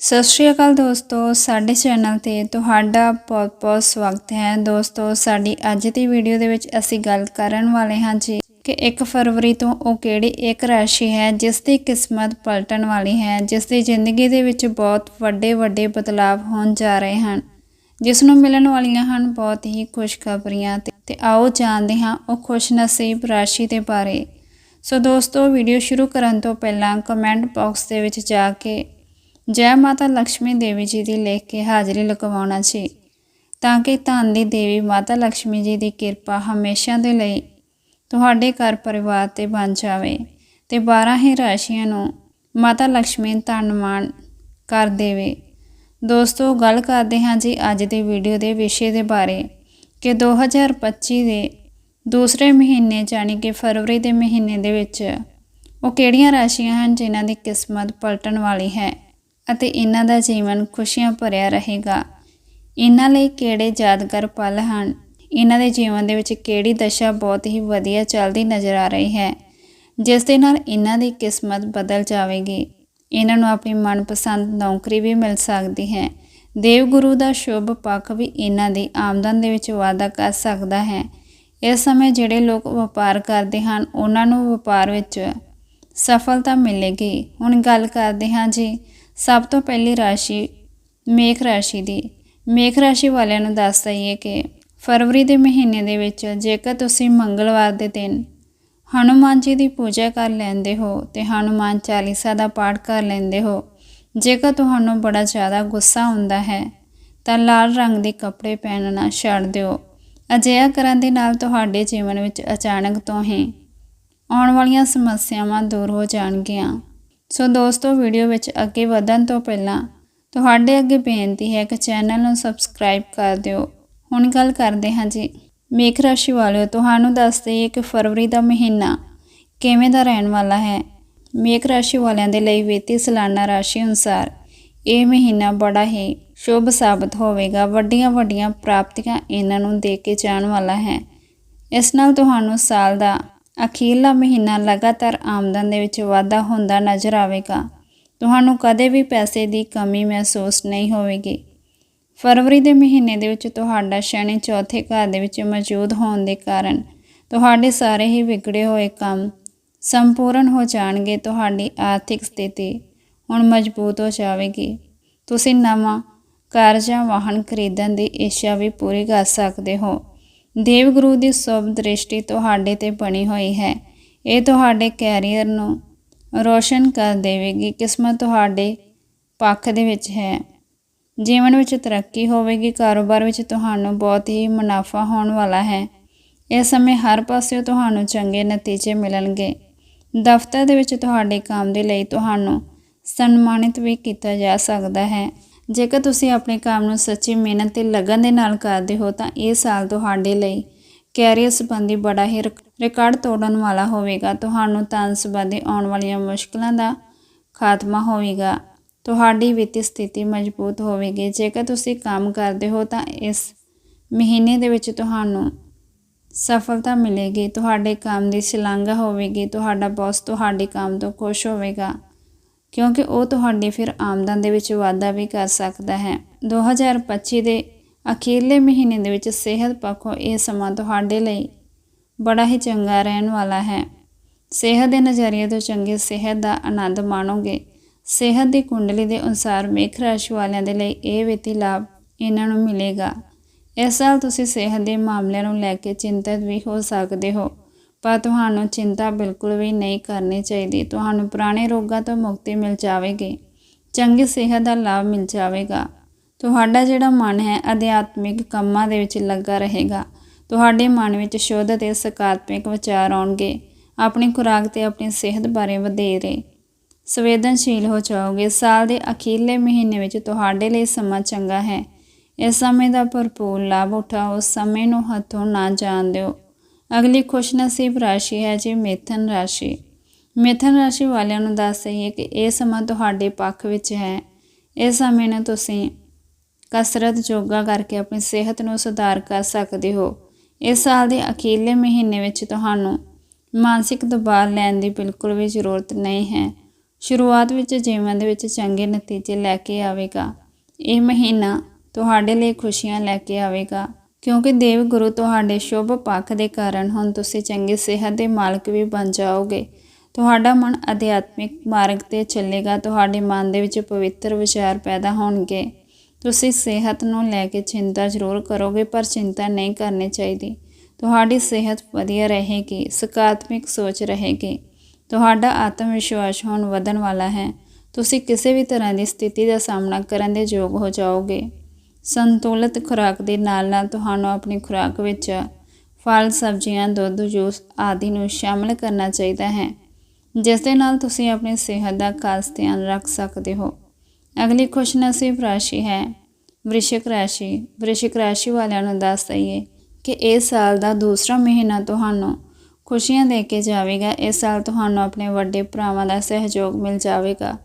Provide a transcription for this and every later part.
ਸਤਿ ਸ਼੍ਰੀ ਅਕਾਲ ਦੋਸਤੋ, ਸਾਡੇ ਚੈਨਲ ਤੇ ਤੁਹਾਡਾ ਬਹੁਤ-ਬਹੁਤ ਸਵਾਗਤ ਹੈ। ਦੋਸਤੋ, ਸਾਡੀ ਅੱਜ ਦੀ ਵੀਡੀਓ ਦੇ ਵਿੱਚ ਅਸੀਂ ਗੱਲ ਕਰਨ ਵਾਲੇ ਹਾਂ ਜੀ ਕਿ 1 ਫਰਵਰੀ ਤੋਂ ਉਹ ਕਿਹੜੀ ਇੱਕ ਰਾਸ਼ੀ ਹੈ, ਜਿਸ ਦੀ ਕਿਸਮਤ ਪਲਟਣ ਵਾਲੀ ਹੈ, ਜਿਸ ਦੀ ਜ਼ਿੰਦਗੀ ਦੇ ਵਿੱਚ ਬਹੁਤ ਵੱਡੇ-ਵੱਡੇ ਬਦਲਾਅ ਹੋਣ ਜਾ ਰਹੇ ਹਨ। ਜਿਸ ਨੂੰ ਮਿਲਣ ਵਾਲੀਆਂ ਹਨ ਬਹੁਤ ਹੀ ਖੁਸ਼ਖਬਰੀਆਂ ਤੇ- ਆਓ ਜਾਣਦੇ ਹਾਂ ਉਹ ਖੁਸ਼ਨਸੀਬ ਰਾਸ਼ੀ ਦੇ ਬਾਰੇ। ਸੋ ਦੋਸਤੋ, ਵੀਡੀਓ ਸ਼ੁਰੂ ਕਰਨ ਤੋਂ ਪਹਿਲਾਂ ਕਮੈਂਟ ਬਾਕਸ ਦੇ ਵਿੱਚ ਜਾ ਕੇ ਜੈ ਮਾਤਾ ਲక్ష్ਮੀ ਦੇਵੀ ਜੀ ਦੀ ਲਿਖ ਕੇ ਹਾਜ਼ਰੀ ਲਗਵਾਉਣਾ ਸੀ। ਤਾਂ ਕਿ ਧਨ ਦੀ ਦੇਵੀ ਮਾਤਾ ਲక్ష్ਮੀ ਜੀ ਦੀ ਕਿਰਪਾ ਹਮੇਸ਼ਾ ਦੇ ਲਈ ਤੁਹਾਡੇ ਘਰ ਪਰਿਵਾਰ ਤੇ ਬਣ ਜਾਵੇ ਤੇ 12 ਹੀ ਰਾਸ਼ੀਆਂ ਨੂੰ ਮਾਤਾ ਲక్ష్ਮੀ ਧੰਨਮਾਨ ਕਰ ਦੇਵੇ। ਦੋਸਤੋ, ਗੱਲ ਕਰਦੇ ਹਾਂ ਜੀ ਅੱਜ ਦੀ ਵੀਡੀਓ ਦੇ ਵਿਸ਼ੇ ਦੇ ਬਾਰੇ ਕਿ 2025 ਦੇ ਦੂਸਰੇ ਮਹੀਨੇ ਜਾਨੀ ਕਿ ਫਰਵਰੀ ਦੇ ਮਹੀਨੇ ਦੇ ਵਿੱਚ ਉਹ ਕਿਹੜੀਆਂ ਰਾਸ਼ੀਆਂ ਹਨ ਜਿਨ੍ਹਾਂ ਦੀ ਕਿਸਮਤ ਪਲਟਣ ਵਾਲੀ ਹੈ? ਅਤੇ ਇਹਨਾਂ ਦਾ ਜੀਵਨ ਖੁਸ਼ੀਆਂ ਭਰਿਆ ਰਹੇਗਾ। ਇਹਨਾਂ ਲਈ ਕਿਹੜੇ ਯਾਦਗਾਰ ਪਲ ਹਨ? ਇਹਨਾਂ ਦੇ ਜੀਵਨ ਦੇ ਵਿੱਚ ਕਿਹੜੀ ਦਸ਼ਾ ਬਹੁਤ ਹੀ ਵਧੀਆ ਚੱਲਦੀ ਨਜ਼ਰ ਆ ਰਹੀ ਹੈ? ਜਿਸ ਦੇ ਨਾਲ ਇਹਨਾਂ ਦੀ ਕਿਸਮਤ ਬਦਲ ਜਾਵੇਗੀ। ਇਹਨਾਂ ਨੂੰ ਆਪਣੀ ਮਨਪਸੰਦ ਨੌਕਰੀ ਵੀ ਮਿਲ ਸਕਦੀ ਹੈ। ਦੇਵ ਗੁਰੂ ਦਾ ਸ਼ੁਭ ਪੱਖ ਵੀ ਇਹਨਾਂ ਦੀ ਆਮਦਨ ਦੇ ਵਿੱਚ ਵਾਧਾ ਕਰ ਸਕਦਾ ਹੈ। ਇਸ ਸਮੇਂ ਜਿਹੜੇ ਲੋਕ ਵਪਾਰ ਕਰਦੇ ਹਨ, ਉਹਨਾਂ ਨੂੰ ਵਪਾਰ ਵਿੱਚ ਸਫਲਤਾ ਮਿਲੇਗੀ। ਹੁਣ ਗੱਲ ਕਰਦੇ ਹਾਂ ਜੀ ਸਭ ਤੋਂ ਪਹਿਲੀ ਰਾਸ਼ੀ ਮੇਖ ਰਾਸ਼ੀ ਦੀ। ਮੇਖ ਰਾਸ਼ੀ ਵਾਲਿਆਂ ਨੂੰ ਦੱਸ ਦਈਏ ਕਿ ਫਰਵਰੀ ਦੇ ਮਹੀਨੇ ਦੇ ਵਿੱਚ ਜੇਕਰ ਤੁਸੀਂ ਮੰਗਲਵਾਰ ਦੇ ਦਿਨ ਹਨੂਮਾਨ ਜੀ ਦੀ ਪੂਜਾ ਕਰ ਲੈਂਦੇ ਹੋ ਤੇ ਹਨੂਮਾਨ ਚਾਲੀਸਾ ਦਾ ਪਾਠ ਕਰ ਲੈਂਦੇ ਹੋ, ਜੇਕਰ ਤੁਹਾਨੂੰ ਬੜਾ ਜ਼ਿਆਦਾ ਗੁੱਸਾ ਆਉਂਦਾ ਹੈ, ਤਾਂ ਲਾਲ ਰੰਗ ਦੇ ਕੱਪੜੇ ਪਹਿਨਣਾ ਛੱਡ ਦਿਓ। ਅਜਿਹਾ ਕਰਨ ਦੇ ਨਾਲ ਤੁਹਾਡੇ ਜੀਵਨ ਵਿੱਚ ਅਚਾਨਕ ਤੋਂ ਹੀ ਆਉਣ ਵਾਲੀਆਂ ਸਮੱਸਿਆਵਾਂ ਦੂਰ ਹੋ ਜਾਣਗੀਆਂ। ਸੋ ਦੋਸਤੋ ਵੀਡੀਓ ਵਿੱਚ ਅੱਗੇ ਵਧਣ ਤੋਂ ਪਹਿਲਾਂ ਤੁਹਾਡੇ ਅੱਗੇ ਬੇਨਤੀ ਹੈ ਕਿ ਚੈਨਲ ਨੂੰ ਸਬਸਕ੍ਰਾਈਬ ਕਰ ਦਿਓ। ਹੁਣ ਗੱਲ ਕਰਦੇ ਹਾਂ ਜੀ, ਮੇਖ ਰਾਸ਼ੀ ਵਾਲਿਓ, ਤੁਹਾਨੂੰ ਦੱਸ ਦਈਏ ਕਿ ਫਰਵਰੀ ਦਾ ਮਹੀਨਾ ਕਿਵੇਂ ਦਾ ਰਹਿਣ ਵਾਲਾ ਹੈ? ਮੇਖ ਰਾਸ਼ੀ ਵਾਲਿਆਂ ਦੇ ਲਈ ਵਿੱਤੀ ਸਾਲਾਨਾ ਰਾਸ਼ੀ ਅਨੁਸਾਰ ਇਹ ਮਹੀਨਾ ਬੜਾ ਹੀ ਸ਼ੁਭ ਸਾਬਤ ਹੋਵੇਗਾ। ਵੱਡੀਆਂ ਵੱਡੀਆਂ ਪ੍ਰਾਪਤੀਆਂ ਇਹਨਾਂ ਨੂੰ ਦੇ ਕੇ ਜਾਣ ਵਾਲਾ ਹੈ। ਇਸ ਨਾਲ ਤੁਹਾਨੂੰ ਸਾਲ ਦਾ ਅਖੀਰਲਾ ਮਹੀਨਾ ਲਗਾਤਾਰ ਆਮਦਨ ਦੇ ਵਿੱਚ ਵਾਧਾ ਹੁੰਦਾ ਨਜ਼ਰ ਆਵੇਗਾ। ਤੁਹਾਨੂੰ ਕਦੇ ਵੀ ਪੈਸੇ ਦੀ ਕਮੀ ਮਹਿਸੂਸ ਨਹੀਂ ਹੋਵੇਗੀ। ਫਰਵਰੀ ਦੇ ਮਹੀਨੇ ਦੇ ਵਿੱਚ ਤੁਹਾਡਾ ਸ਼ਨੀ ਚੌਥੇ ਘਰ ਦੇ ਵਿੱਚ ਮੌਜੂਦ ਹੋਣ ਦੇ ਕਾਰਨ ਤੁਹਾਡੇ ਸਾਰੇ ਹੀ ਵਿਗੜੇ ਹੋਏ ਕੰਮ ਸੰਪੂਰਨ ਹੋ ਜਾਣਗੇ, ਤੁਹਾਡੀ ਆਰਥਿਕ ਸਥਿਤੀ ਹੁਣ ਮਜ਼ਬੂਤ ਹੋ ਜਾਵੇਗੀ। ਤੁਸੀਂ ਨਵਾਂ ਕਾਰ ਜਾਂ ਵਾਹਨ ਖਰੀਦਣ ਦੀ ਇੱਛਾ ਵੀ ਪੂਰੀ ਕਰ ਸਕਦੇ ਹੋ। ਦੇਵ ਗੁਰੂ ਦੀ ਸੁਭ ਦ੍ਰਿਸ਼ਟੀ ਤੁਹਾਡੇ ਤੇ ਬਣੀ ਹੋਈ ਹੈ। ਇਹ ਤੁਹਾਡੇ ਕੈਰੀਅਰ ਨੂੰ ਰੋਸ਼ਨ ਕਰ ਦੇਵੇਗੀ। ਕਿਸਮਤ ਤੁਹਾਡੇ ਪੱਖ ਦੇ ਵਿੱਚ ਹੈ। ਜੀਵਨ ਵਿੱਚ ਤਰੱਕੀ ਹੋਵੇਗੀ। ਕਾਰੋਬਾਰ ਵਿੱਚ ਤੁਹਾਨੂੰ ਬਹੁਤ ਹੀ ਮੁਨਾਫਾ ਹੋਣ ਵਾਲਾ ਹੈ। ਇਸ ਸਮੇਂ ਹਰ ਪਾਸਿਓਂ ਤੁਹਾਨੂੰ ਚੰਗੇ ਨਤੀਜੇ ਮਿਲਣਗੇ। ਦਫ਼ਤਰ ਦੇ ਵਿੱਚ ਤੁਹਾਡੇ ਕੰਮ ਦੇ ਲਈ ਤੁਹਾਨੂੰ ਸਨਮਾਨਿਤ ਵੀ ਕੀਤਾ ਜਾ ਸਕਦਾ ਹੈ। ਜੇਕਰ ਤੁਸੀਂ ਆਪਣੇ ਕੰਮ ਨੂੰ ਸੱਚੀ ਮਿਹਨਤ ਤੇ ਲਗਨ ਦੇ ਨਾਲ ਕਰਦੇ ਹੋ ਤਾਂ ਇਹ ਸਾਲ ਤੁਹਾਡੇ ਲਈ ਕੈਰੀਅਰ ਸੰਬੰਧੀ ਬੜਾ ਹੀ ਰਿਕਾਰਡ ਤੋੜਨ ਵਾਲਾ ਹੋਵੇਗਾ। ਤੁਹਾਨੂੰ ਧਨ ਸੰਬੰਧੀ ਆਉਣ ਵਾਲੀਆਂ ਮੁਸ਼ਕਲਾਂ ਦਾ ਖਾਤਮਾ ਹੋਵੇਗਾ। ਤੁਹਾਡੀ ਵਿੱਤੀ ਸਥਿਤੀ ਮਜ਼ਬੂਤ ਹੋਵੇਗੀ। ਜੇਕਰ ਤੁਸੀਂ ਕੰਮ ਕਰਦੇ ਹੋ ਤਾਂ ਇਸ ਮਹੀਨੇ ਦੇ ਵਿੱਚ ਤੁਹਾਨੂੰ ਸਫਲਤਾ ਮਿਲੇਗੀ। ਤੁਹਾਡੇ ਕੰਮ ਦੀ ਸ਼ਲਾਘਾ ਹੋਵੇਗੀ। ਤੁਹਾਡਾ ਬੌਸ ਤੁਹਾਡੇ ਕੰਮ ਤੋਂ ਖੁਸ਼ ਹੋਵੇਗਾ। ਕਿਉਂਕਿ ਉਹ ਤੁਹਾਡੀ ਫਿਰ ਆਮਦਨ ਦੇ ਵਿੱਚ ਵਾਧਾ ਵੀ ਕਰ ਸਕਦਾ ਹੈ। 2025 ਦੇ ਅਖੀਰਲੇ ਮਹੀਨੇ ਦੇ ਵਿੱਚ ਸਿਹਤ ਪੱਖੋਂ ਇਹ ਸਮਾਂ ਤੁਹਾਡੇ ਲਈ ਬੜਾ ਹੀ ਚੰਗਾ ਰਹਿਣ ਵਾਲਾ ਹੈ। ਸਿਹਤ ਦੇ ਨਜ਼ਰੀਏ ਤੋਂ ਚੰਗੀ ਸਿਹਤ ਦਾ ਆਨੰਦ ਮਾਣੋਗੇ। ਸਿਹਤ ਦੀ ਕੁੰਡਲੀ ਦੇ ਅਨੁਸਾਰ ਮੇਖ ਰਾਸ਼ੀ ਵਾਲਿਆਂ ਦੇ ਲਈ ਇਹ ਵਿੱਤੀ ਲਾਭ ਇਹਨਾਂ ਨੂੰ ਮਿਲੇਗਾ। ਇਸ ਸਾਲ ਤੁਸੀਂ ਸਿਹਤ ਦੇ ਮਾਮਲਿਆਂ ਨੂੰ ਲੈ ਕੇ ਚਿੰਤਤ ਵੀ ਹੋ ਸਕਦੇ ਹੋ। ਪਰ ਤੁਹਾਨੂੰ ਚਿੰਤਾ ਬਿਲਕੁਲ ਵੀ ਨਹੀਂ ਕਰਨੀ ਚਾਹੀਦੀ। ਤੁਹਾਨੂੰ ਪੁਰਾਣੇ ਰੋਗਾਂ ਤੋਂ ਮੁਕਤੀ ਮਿਲ ਜਾਵੇਗੀ। ਚੰਗੀ ਸਿਹਤ ਦਾ ਲਾਭ ਮਿਲ ਜਾਵੇਗਾ। ਤੁਹਾਡਾ ਜਿਹੜਾ ਮਨ ਹੈ, ਅਧਿਆਤਮਿਕ ਕੰਮਾਂ ਦੇ ਵਿੱਚ ਲੱਗਾ ਰਹੇਗਾ। ਤੁਹਾਡੇ ਮਨ ਵਿੱਚ ਸ਼ੁੱਧ ਅਤੇ ਸਕਾਰਾਤਮਕ ਵਿਚਾਰ ਆਉਣਗੇ। ਆਪਣੀ ਖੁਰਾਕ ਤੇ ਆਪਣੀ ਸਿਹਤ ਬਾਰੇ ਵਧੇਰੇ ਸੰਵੇਦਨਸ਼ੀਲ ਹੋ ਜਾਓਗੇ। ਸਾਲ ਦੇ ਅਖੀਰਲੇ ਮਹੀਨੇ ਵਿੱਚ ਤੁਹਾਡੇ ਲਈ ਸਮਾਂ ਚੰਗਾ ਹੈ। ਇਸ ਸਮੇਂ ਦਾ ਭਰਪੂਰ ਲਾਭ ਉਠਾਓ। ਸਮੇਂ ਨੂੰ ਹੱਥੋਂ ਨਾ ਜਾਣ ਦਿਓ। ਅਗਲੀ ਖੁਸ਼ ਨਸੀਬ ਰਾਸ਼ੀ ਹੈ ਜੀ ਮੇਥਨ ਰਾਸ਼ੀ। ਮਿਥਨ ਰਾਸ਼ੀ ਵਾਲਿਆਂ ਨੂੰ ਦੱਸ ਦਈਏ ਕਿ ਇਹ ਸਮਾਂ ਤੁਹਾਡੇ ਪੱਖ ਵਿੱਚ ਹੈ। ਇਸ ਸਮੇਂ ਨੂੰ ਤੁਸੀਂ ਕਸਰਤ, ਯੋਗਾ ਕਰਕੇ ਆਪਣੀ ਸਿਹਤ ਨੂੰ ਸੁਧਾਰ ਕਰ ਸਕਦੇ ਹੋ। ਇਸ ਸਾਲ ਦੇ ਅਖੀਰਲੇ ਮਹੀਨੇ ਵਿੱਚ ਤੁਹਾਨੂੰ ਮਾਨਸਿਕ ਦਬਾਅ ਲੈਣ ਦੀ ਬਿਲਕੁਲ ਵੀ ਜ਼ਰੂਰਤ ਨਹੀਂ ਹੈ। ਸ਼ੁਰੂਆਤ ਵਿੱਚ ਜੀਵਨ ਦੇ ਵਿੱਚ ਚੰਗੇ ਨਤੀਜੇ ਲੈ ਕੇ ਆਵੇਗਾ। ਇਹ ਮਹੀਨਾ ਤੁਹਾਡੇ ਲਈ ਖੁਸ਼ੀਆਂ ਲੈ ਕੇ ਆਵੇਗਾ। ਕਿਉਂਕਿ ਦੇਵ ਗੁਰੂ ਤੁਹਾਡੇ ਸ਼ੁਭ ਪੱਖ ਦੇ ਕਾਰਨ ਹੁਣ ਤੁਸੀਂ ਚੰਗੀ ਸਿਹਤ ਦੇ ਮਾਲਕ ਵੀ ਬਣ ਜਾਓਗੇ। ਤੁਹਾਡਾ ਮਨ ਅਧਿਆਤਮਿਕ ਮਾਰਗ ਤੇ ਚੱਲੇਗਾ, ਤੁਹਾਡੇ ਮਨ ਦੇ ਵਿੱਚ ਪਵਿੱਤਰ ਵਿਚਾਰ ਪੈਦਾ ਹੋਣਗੇ। ਤੁਸੀਂ ਸਿਹਤ ਨੂੰ ਲੈ ਕੇ ਚਿੰਤਾ ਜ਼ਰੂਰ ਕਰੋਗੇ, ਪਰ ਚਿੰਤਾ ਨਹੀਂ ਕਰਨੀ ਚਾਹੀਦੀ। ਤੁਹਾਡੀ ਸਿਹਤ ਵਧੀਆ ਰਹੇਗੀ, ਸਕਾਰਾਤਮਕ ਸੋਚ ਰਹੇਗੀ। ਤੁਹਾਡਾ ਆਤਮ ਵਿਸ਼ਵਾਸ ਹੁਣ ਵਧਣ ਵਾਲਾ ਹੈ। ਤੁਸੀਂ ਕਿਸੇ ਵੀ ਤਰ੍ਹਾਂ ਦੀ ਸਥਿਤੀ ਦਾ ਸਾਹਮਣਾ ਕਰਨ ਦੇ ਯੋਗ ਹੋ ਜਾਓਗੇ। ਸੰਤੁਲਿਤ ਖੁਰਾਕ ਦੇ ਨਾਲ ਨਾਲ ਤੁਹਾਨੂੰ ਆਪਣੀ ਖੁਰਾਕ ਵਿੱਚ ਫਲ, ਸਬਜ਼ੀਆਂ, ਦੁੱਧ, ਜੂਸ ਆਦਿ ਨੂੰ ਸ਼ਾਮਲ ਕਰਨਾ ਚਾਹੀਦਾ ਹੈ, ਜਿਸ ਦੇ ਨਾਲ ਤੁਸੀਂ ਆਪਣੀ ਸਿਹਤ ਦਾ ਖਾਸ ਧਿਆਨ ਰੱਖ ਸਕਦੇ ਹੋ। ਅਗਲੀ ਖੁਸ਼ ਨਸੀਬ ਰਾਸ਼ੀ ਹੈ ਵ੍ਰਿਸ਼ਿਕ ਰਾਸ਼ੀ। ਵ੍ਰਿਸ਼ਿਕ ਰਾਸ਼ੀ ਵਾਲਿਆਂ ਨੂੰ ਦੱਸ ਦਈਏ ਕਿ ਇਸ ਸਾਲ ਦਾ ਦੂਸਰਾ ਮਹੀਨਾ ਤੁਹਾਨੂੰ ਖੁਸ਼ੀਆਂ ਦੇ ਕੇ ਜਾਵੇਗਾ। ਇਸ ਸਾਲ ਤੁਹਾਨੂੰ ਆਪਣੇ ਵੱਡੇ ਭਰਾਵਾਂ ਦਾ ਸਹਿਯੋਗ ਮਿਲ ਜਾਵੇਗਾ।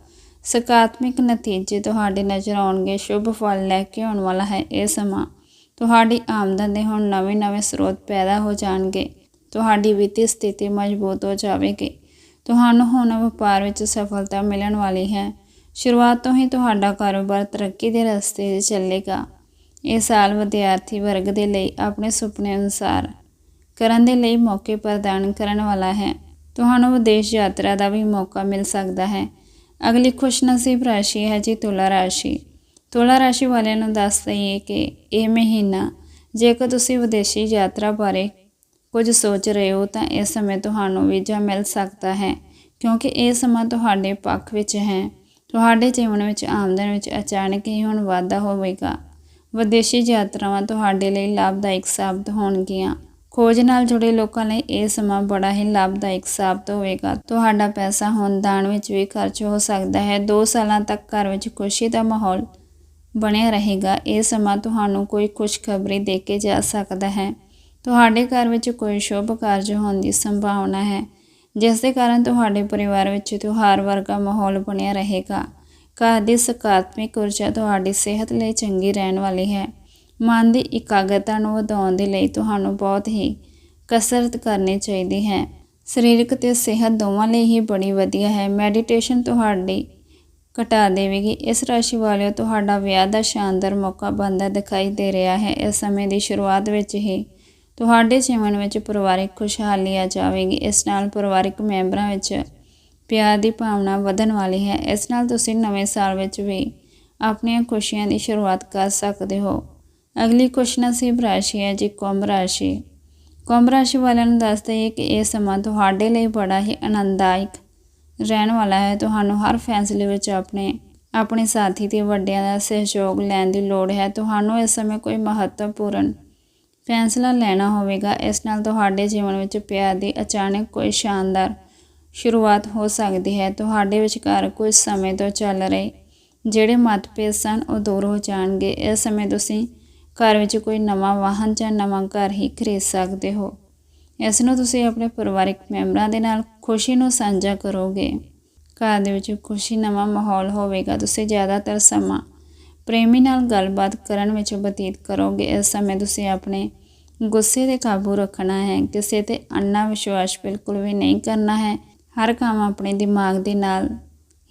ਸਕਾਰਾਤਮਕ ਨਤੀਜੇ ਤੁਹਾਡੇ ਨਜ਼ਰ ਆਉਣਗੇ। ਸ਼ੁਭ ਫਲ ਲੈ ਕੇ ਆਉਣ ਵਾਲਾ ਹੈ ਇਹ ਸਮਾਂ। ਤੁਹਾਡੀ ਆਮਦਨ ਦੇ ਹੁਣ ਨਵੇਂ-ਨਵੇਂ ਸਰੋਤ ਪੈਦਾ ਹੋ ਜਾਣਗੇ। ਤੁਹਾਡੀ ਵਿੱਤੀ ਸਥਿਤੀ ਮਜ਼ਬੂਤ ਹੋ ਜਾਵੇਗੀ। ਤੁਹਾਨੂੰ ਹੁਣ ਵਪਾਰ ਵਿੱਚ ਸਫਲਤਾ ਮਿਲਣ ਵਾਲੀ ਹੈ। ਸ਼ੁਰੂਆਤ ਤੋਂ ਹੀ ਤੁਹਾਡਾ ਕਾਰੋਬਾਰ ਤਰੱਕੀ ਦੇ ਰਸਤੇ 'ਤੇ ਚੱਲੇਗਾ। ਇਹ ਸਾਲ ਵਿਦਿਆਰਥੀ ਵਰਗ ਦੇ ਲਈ ਆਪਣੇ ਸੁਪਨੇ ਅਨੁਸਾਰ ਕਰਨ ਦੇ ਲਈ ਮੌਕੇ ਪ੍ਰਦਾਨ ਕਰਨ ਵਾਲਾ ਹੈ। ਤੁਹਾਨੂੰ ਵਿਦੇਸ਼ ਯਾਤਰਾ ਦਾ ਵੀ ਮੌਕਾ ਮਿਲ ਸਕਦਾ ਹੈ। ਅਗਲੀ ਖੁਸ਼ਨਸੀਬ ਰਾਸ਼ੀ ਹੈ ਜੀ ਤੁਲਾ ਰਾਸ਼ੀ। ਤੁਲਾ ਰਾਸ਼ੀ ਵਾਲਿਆਂ ਨੂੰ ਦੱਸ ਦਈਏ ਕਿ ਇਹ ਮਹੀਨਾ ਜੇਕਰ ਤੁਸੀਂ ਵਿਦੇਸ਼ੀ ਯਾਤਰਾ ਬਾਰੇ ਕੁਝ ਸੋਚ ਰਹੇ ਹੋ ਤਾਂ ਇਸ ਸਮੇਂ ਤੁਹਾਨੂੰ ਵੀਜ਼ਾ ਮਿਲ ਸਕਦਾ ਹੈ, ਕਿਉਂਕਿ ਇਹ ਸਮਾਂ ਤੁਹਾਡੇ ਪੱਖ ਵਿੱਚ ਹੈ। ਤੁਹਾਡੇ ਜੀਵਨ ਵਿੱਚ ਆਮਦਨ ਵਿੱਚ ਅਚਾਨਕ ਹੀ ਹੁਣ ਵਾਧਾ ਹੋਵੇਗਾ। ਵਿਦੇਸ਼ੀ ਯਾਤਰਾਵਾਂ ਤੁਹਾਡੇ ਲਈ ਲਾਭਦਾਇਕ ਸਾਬਤ ਹੋਣਗੀਆਂ। ਖੋਜ ਨਾਲ ਜੁੜੇ ਲੋਕਾਂ ਲਈ ਇਹ ਸਮਾਂ ਬੜਾ ਹੀ ਲਾਭਦਾਇਕ ਸਾਬਤ ਹੋਵੇਗਾ। ਤੁਹਾਡਾ ਪੈਸਾ ਹੁਣ ਦਾਨ ਵਿੱਚ ਵੀ ਖਰਚ ਹੋ ਸਕਦਾ ਹੈ। 2 ਸਾਲਾਂ ਤੱਕ ਘਰ ਵਿੱਚ ਖੁਸ਼ੀ ਦਾ ਮਾਹੌਲ ਬਣਿਆ ਰਹੇਗਾ। ਇਹ ਸਮਾਂ ਤੁਹਾਨੂੰ ਕੋਈ ਖੁਸ਼ਖਬਰੀ ਦੇ ਕੇ ਜਾ ਸਕਦਾ ਹੈ। ਤੁਹਾਡੇ ਘਰ ਵਿੱਚ ਕੋਈ ਸ਼ੁਭ ਕਾਰਜ ਹੋਣ ਦੀ ਸੰਭਾਵਨਾ ਹੈ, ਜਿਸ ਦੇ ਕਾਰਨ ਤੁਹਾਡੇ ਪਰਿਵਾਰ ਵਿੱਚ ਤਿਉਹਾਰ ਵਰਗਾ ਮਾਹੌਲ ਬਣਿਆ ਰਹੇਗਾ। ਘਰ ਦੀ ਸਕਾਰਾਤਮਕ ਊਰਜਾ ਤੁਹਾਡੀ ਸਿਹਤ ਲਈ ਚੰਗੀ ਰਹਿਣ ਵਾਲੀ ਹੈ। ਮਨ ਦੀ ਇਕਾਗਰਤਾ ਨੂੰ ਵਧਾਉਣ ਦੇ ਲਈ ਤੁਹਾਨੂੰ ਬਹੁਤ ਹੀ ਕਸਰਤ ਕਰਨੀ ਚਾਹੀਦੀ ਹੈ। ਸਰੀਰਕ ਤੇ ਸਿਹਤ ਦੋਵਾਂ ਲਈ ਹੀ ਬੜੀ ਵਧੀਆ ਹੈ। ਮੈਡੀਟੇਸ਼ਨ ਤੁਹਾਡੀ ਘਟਾ ਦੇਵੇਗੀ। ਇਸ ਰਾਸ਼ੀ ਵਾਲਿਓ ਤੁਹਾਡਾ ਵਿਆਹ ਦਾ ਸ਼ਾਨਦਾਰ ਮੌਕਾ ਬਣਦਾ ਦਿਖਾਈ ਦੇ ਰਿਹਾ ਹੈ। ਇਸ ਸਮੇਂ ਦੀ ਸ਼ੁਰੂਆਤ ਵਿੱਚ ਹੀ ਤੁਹਾਡੇ ਜੀਵਨ ਵਿੱਚ ਪਰਿਵਾਰਿਕ ਖੁਸ਼ਹਾਲੀ ਆ ਜਾਵੇਗੀ। ਇਸ ਨਾਲ ਪਰਿਵਾਰਿਕ ਮੈਂਬਰਾਂ ਵਿੱਚ ਪਿਆਰ ਦੀ ਭਾਵਨਾ ਵਧਣ ਵਾਲੀ ਹੈ। ਇਸ ਨਾਲ ਤੁਸੀਂ ਨਵੇਂ ਸਾਲ ਵਿੱਚ ਵੀ ਆਪਣੀਆਂ ਖੁਸ਼ੀਆਂ ਦੀ ਸ਼ੁਰੂਆਤ ਕਰ ਸਕਦੇ ਹੋ। ਅਗਲੀ ਖੁਸ਼ਨਸੀਬ ਰਾਸ਼ੀ ਹੈ ਜੀ, ਕੁੰਭ ਰਾਸ਼ੀ। ਕੁੰਭ ਰਾਸ਼ੀ ਵਾਲਿਆਂ ਨੂੰ ਦੱਸਦੇ ਹੈ ਕਿ ਇਹ ਸਮਾਂ ਤੁਹਾਡੇ ਲਈ ਬੜਾ ਹੀ ਆਨੰਦਦਾਇਕ ਰਹਿਣ ਵਾਲਾ ਹੈ। ਤੁਹਾਨੂੰ ਹਰ ਫੈਸਲੇ ਵਿੱਚ ਆਪਣੇ ਆਪਣੇ ਸਾਥੀ ਤੇ ਵੱਡਿਆਂ ਦਾ ਸਹਿਯੋਗ ਲੈਣ ਦੀ ਲੋੜ ਹੈ। ਤੁਹਾਨੂੰ ਇਸ ਸਮੇਂ ਕੋਈ ਮਹੱਤਵਪੂਰਨ ਫੈਸਲਾ ਲੈਣਾ ਹੋਵੇਗਾ। ਇਸ ਨਾਲ ਤੁਹਾਡੇ ਜੀਵਨ ਵਿੱਚ ਪਿਆਰ ਦੀ ਅਚਾਨਕ ਕੋਈ ਸ਼ਾਨਦਾਰ ਸ਼ੁਰੂਆਤ ਹੋ ਸਕਦੀ ਹੈ। ਤੁਹਾਡੇ ਵਿਚਕਾਰ ਕੁਝ ਸਮੇਂ ਤੋਂ ਚੱਲ ਰਹੇ ਜਿਹੜੇ ਮਤਭੇਦ ਸਨ ਉਹ ਦੂਰ ਹੋ ਜਾਣਗੇ। ਇਸ ਸਮੇਂ ਤੁਸੀਂ ਘਰ ਵਿੱਚ ਕੋਈ ਨਵਾਂ ਵਾਹਨ ਜਾਂ ਨਵਾਂ ਘਰ ਹੀ ਖਰੀਦ ਸਕਦੇ ਹੋ। ਇਸ ਨੂੰ ਤੁਸੀਂ ਆਪਣੇ ਪਰਿਵਾਰਕ ਮੈਂਬਰਾਂ ਦੇ ਨਾਲ ਖੁਸ਼ੀ ਨੂੰ ਸਾਂਝਾ ਕਰੋਗੇ। ਘਰ ਦੇ ਵਿੱਚ ਖੁਸ਼ੀ ਨਵਾਂ ਮਾਹੌਲ ਹੋਵੇਗਾ। ਤੁਸੀਂ ਜ਼ਿਆਦਾਤਰ ਸਮਾਂ ਪ੍ਰੇਮੀ ਨਾਲ ਗੱਲਬਾਤ ਕਰਨ ਵਿੱਚ ਬਤੀਤ ਕਰੋਗੇ। ਇਸ ਸਮੇਂ ਤੁਸੀਂ ਆਪਣੇ ਗੁੱਸੇ ਤੇ ਕਾਬੂ ਰੱਖਣਾ ਹੈ। ਕਿਸੇ ਤੇ ਅੰਨਾ ਵਿਸ਼ਵਾਸ ਬਿਲਕੁਲ ਵੀ ਨਹੀਂ ਕਰਨਾ ਹੈ। ਹਰ ਕੰਮ ਆਪਣੇ ਦਿਮਾਗ ਦੇ ਨਾਲ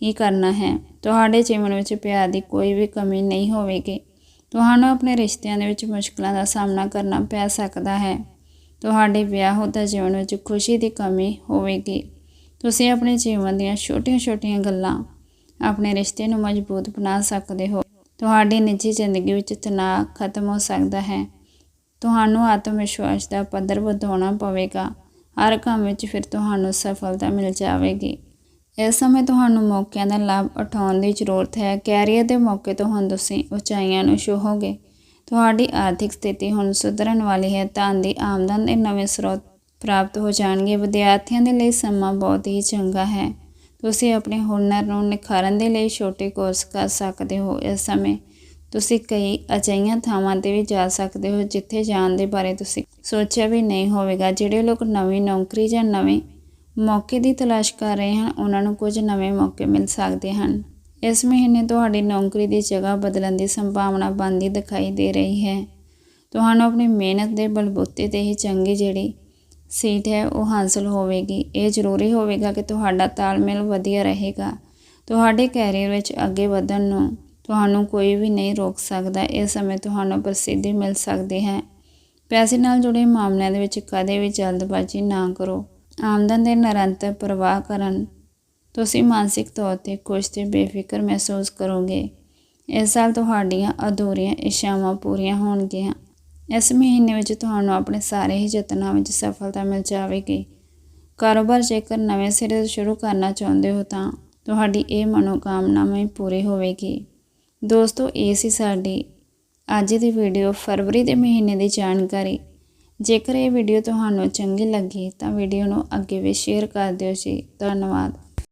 ਹੀ ਕਰਨਾ ਹੈ। ਤੁਹਾਡੇ ਜੀਵਨ ਵਿੱਚ ਪਿਆਰ ਦੀ ਕੋਈ ਵੀ ਕਮੀ ਨਹੀਂ ਹੋਵੇਗੀ। ਤੁਹਾਨੂੰ ਆਪਣੇ ਰਿਸ਼ਤਿਆਂ ਦੇ ਵਿੱਚ ਮੁਸ਼ਕਲਾਂ ਦਾ ਸਾਹਮਣਾ ਕਰਨਾ ਪੈ ਸਕਦਾ ਹੈ। ਤੁਹਾਡੇ ਵਿਆਹ ਵਿਆਹੁਤਾ ਜੀਵਨ ਵਿੱਚ ਖੁਸ਼ੀ ਦੀ ਕਮੀ ਹੋਵੇਗੀ। ਤੁਸੀਂ ਆਪਣੇ ਜੀਵਨ ਦੀਆਂ ਛੋਟੀਆਂ-ਛੋਟੀਆਂ ਗੱਲਾਂ ਆਪਣੇ ਰਿਸ਼ਤੇ ਨੂੰ ਮਜ਼ਬੂਤ ਬਣਾ ਸਕਦੇ ਹੋ। ਤੁਹਾਡੀ ਨਿੱਜੀ ਜ਼ਿੰਦਗੀ ਵਿੱਚ ਤਣਾਅ ਖਤਮ ਹੋ ਸਕਦਾ ਹੈ। ਤੁਹਾਨੂੰ ਆਤਮ ਵਿਸ਼ਵਾਸ ਦਾ ਪੱਧਰ ਵਧਾਉਣਾ ਪਵੇਗਾ। ਹਰ ਕੰਮ ਵਿੱਚ ਫਿਰ ਤੁਹਾਨੂੰ ਸਫਲਤਾ ਮਿਲ ਜਾਵੇਗੀ। ਇਸ ਸਮੇਂ ਤੁਹਾਨੂੰ ਮੌਕਿਆਂ ਦਾ ਲਾਭ ਉਠਾਉਣ ਦੀ ਜ਼ਰੂਰਤ ਹੈ। ਕੈਰੀਅਰ ਦੇ ਮੌਕੇ ਤੋਂ ਹੁਣ ਤੁਸੀਂ ਉਚਾਈਆਂ ਨੂੰ ਛੂਹੋਗੇ ਤੁਹਾਡੀ ਆਰਥਿਕ ਸਥਿਤੀ ਹੁਣ ਸੁਧਰਨ ਵਾਲੀ ਹੈ। ਧਨ ਦੀ ਆਮਦਨ ਦੇ ਨਵੇਂ ਸਰੋਤ ਪ੍ਰਾਪਤ ਹੋ ਜਾਣਗੇ। ਵਿਦਿਆਰਥੀਆਂ ਦੇ ਲਈ ਸਮਾਂ ਬਹੁਤ ਹੀ ਚੰਗਾ ਹੈ। ਤੁਸੀਂ ਆਪਣੇ ਹੁਨਰ ਨੂੰ ਨਿਖਾਰਨ ਦੇ ਲਈ ਛੋਟੇ ਕੋਰਸ ਕਰ ਸਕਦੇ ਹੋ। ਇਸ ਸਮੇਂ ਤੁਸੀਂ ਕਈ ਅਜਿਹੀਆਂ ਥਾਵਾਂ ਤੇ ਵੀ ਜਾ ਸਕਦੇ ਹੋ, ਜਿੱਥੇ ਜਾਣ ਦੇ ਬਾਰੇ ਤੁਸੀਂ ਸੋਚਿਆ ਵੀ ਨਹੀਂ ਹੋਵੇਗਾ, ਜਿਹੜੇ ਲੋਕ ਨਵੀਂ ਨੌਕਰੀ ਜਾਂ ਨਵੇਂ ਮੌਕੇ ਦੀ ਤਲਾਸ਼ ਕਰ ਰਹੇ ਹਨ, ਉਹਨਾਂ ਨੂੰ ਕੁਝ ਨਵੇਂ ਮੌਕੇ ਮਿਲ ਸਕਦੇ ਹਨ। ਇਸ ਮਹੀਨੇ ਤੁਹਾਡੀ ਨੌਕਰੀ ਦੀ ਜਗ੍ਹਾ ਬਦਲਣ ਦੀ ਸੰਭਾਵਨਾ ਬਣਦੀ ਦਿਖਾਈ ਦੇ ਰਹੀ ਹੈ। ਤੁਹਾਨੂੰ ਆਪਣੀ ਮਿਹਨਤ ਦੇ ਬਲਬੂਤੇ ਤੇ ਹੀ ਚੰਗੀ ਜਿਹੜੀ ਸੀਟ ਹੈ, ਉਹ ਹਾਸਲ ਹੋਵੇਗੀ। ਇਹ ਜ਼ਰੂਰੀ ਹੋਵੇਗਾ ਕਿ ਤੁਹਾਡਾ ਤਾਲਮੇਲ ਵਧੀਆ ਰਹੇਗਾ। ਤੁਹਾਡੇ ਕੈਰੀਅਰ ਵਿੱਚ ਅੱਗੇ ਵਧਣ ਨੂੰ ਤੁਹਾਨੂੰ ਕੋਈ ਵੀ ਨਹੀਂ ਰੋਕ ਸਕਦਾ। ਇਸ ਸਮੇਂ ਤੁਹਾਨੂੰ ਪ੍ਰਸਿੱਧੀ ਮਿਲ ਸਕਦੀ ਹੈ। ਪੈਸੇ ਨਾਲ ਜੁੜੇ ਮਾਮਲਿਆਂ ਦੇ ਵਿੱਚ ਕਦੇ ਵੀ ਜਲਦਬਾਜ਼ੀ ਨਾ ਕਰੋ। ਆਮਦਨ ਦੇ ਨਿਰੰਤਰ ਪ੍ਰਵਾਹ ਕਰਨ ਤੁਸੀਂ ਮਾਨਸਿਕ ਤੌਰ ਤੇ ਖੁਸ਼ ਤੇ ਬੇਫਿਕਰ ਮਹਿਸੂਸ ਕਰੋਗੇ। ਇਸ ਸਾਲ ਤੁਹਾਡੀਆਂ ਅਧੂਰੀਆਂ ਇੱਛਾਵਾਂ ਪੂਰੀਆਂ ਹੋਣਗੀਆਂ। ਇਸ ਮਹੀਨੇ ਵਿੱਚ ਤੁਹਾਨੂੰ ਆਪਣੇ ਸਾਰੇ ਹੀ ਯਤਨਾਂ ਵਿੱਚ ਸਫਲਤਾ ਮਿਲ ਜਾਵੇਗੀ। ਕਾਰੋਬਾਰ ਜੇਕਰ ਨਵੇਂ ਸਿਰੇ ਤੋਂ ਸ਼ੁਰੂ ਕਰਨਾ ਚਾਹੁੰਦੇ ਹੋ ਤਾਂ ਤੁਹਾਡੀ ਇਹ ਮਨੋਕਾਮਨਾ ਵੀ ਪੂਰੀ ਹੋਵੇਗੀ। ਦੋਸਤੋ, ਇਹ ਸੀ ਸਾਡੀ ਅੱਜ ਦੀ ਵੀਡੀਓ ਫਰਵਰੀ ਦੇ ਮਹੀਨੇ ਦੀ ਜਾਣਕਾਰੀ। ਜੇਕਰ ਇਹ ਵੀਡੀਓ ਤੁਹਾਨੂੰ ਚੰਗੀ ਲੱਗੀ ਤਾਂ ਵੀਡੀਓ ਨੂੰ ਅੱਗੇ ਵੀ ਸ਼ੇਅਰ ਕਰ ਦਿਓ ਜੀ। ਧੰਨਵਾਦ।